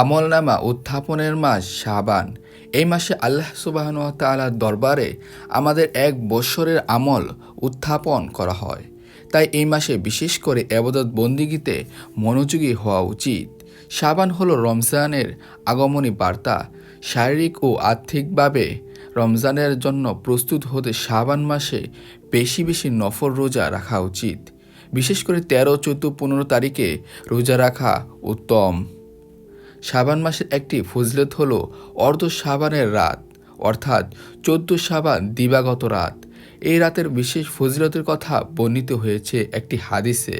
আমলনামা উত্থাপনের মাস শাবান। এই মাসে আল্লাহ সুবাহন তালার দরবারে আমাদের এক বৎসরের আমল উত্থাপন করা হয়। তাই এই মাসে বিশেষ করে এবাদত বন্দিগিতে মনোযোগী হওয়া উচিত। শাবান হলো রমজানের আগমনী বার্তা। শারীরিক ও আর্থিকভাবে রমজানের জন্য প্রস্তুত হতে শাবান মাসে বেশি বেশি নফর রোজা রাখা উচিত। বিশেষ করে তেরো, চোদ্দ, পনেরো তারিখে রোজা রাখা উত্তম। শাবান মাসের একটি ফজিলত হল অর্ধ শাবানের রাত, অর্থাৎ চোদ্দ শাবান দিবাগত রাত। এই রাতের বিশেষ ফজিলতের কথা বর্ণিত হয়েছে একটি হাদিসে।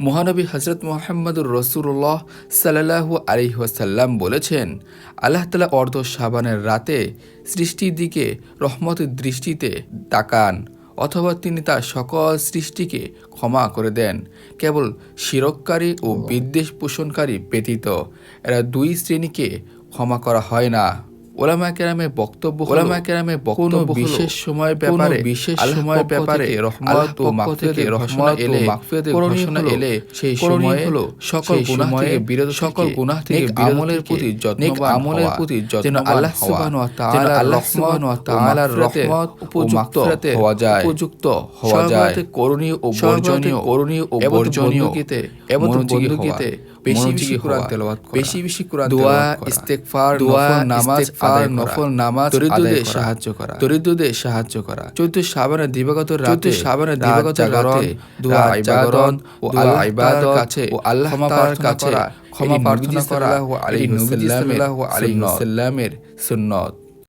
মহানবী হজরত মোহাম্মদুর রসুল্লাহ সাল্লাহু আলহিহাসাল্লাম বলেছেন, আল্লাহ তালা অর্ধ সাবানের রাতে সৃষ্টির দিকে রহমতের দৃষ্টিতে তাকান। অথবা তিনি তার সকল সৃষ্টিকে ক্ষমা করে দেন। কেবল শিরককারী ও বিদ্বেষ পোষণকারী ব্যতীত এরা দুই শ্রেণীকে ক্ষমা করা হয় না। ওলামা কেরামে বক্তব্য ওলামা কেরামে বক্তব্য বিশেষ সময় ব্যাপারে বিশেষ সময় ব্যাপারে রহমত ও মাগফিরাতে রহমত এলে মাগফিরাতে ঘোষণা এলে সেই সময় হলো সকল গুনাহ থেকে বিরত সকল গুনাহ থেকে আমলের প্রতি যত্নবান আমলের প্রতি যেন আল্লাহ সুবহানাহু ওয়া তাআলা আল্লাহ সুবহানাহু ওয়া তাআলার রহমত উপযুক্ত হওয়া যায়। উপযুক্ত হওয়া যায়। করণীয় ও বর্জনীয় করণীয় ও বর্জনীয় এবং বন্ধুকিতে বেশি বেশি কোরআন তেলাওয়াত করা বেশি বেশি কোরআন দোয়া ইস্তেগফার দোয়া নামাজ আদায় নফল নামাজ দরিদ্রদের সাহায্য করা। দরিদ্রদের সাহায্য করা। চৈত্র শাবানের দিবাগত রাতে শাবানের দিবাগত রাতে দোয়া ইবাদত ও আল্লাহ ইবাদত কাছে ও আল্লাহ কাছে ক্ষমা প্রার্থনা করা আলী নবী সাল্লাল্লাহু আলাইহি ওয়াসাল্লামের সুন্নত।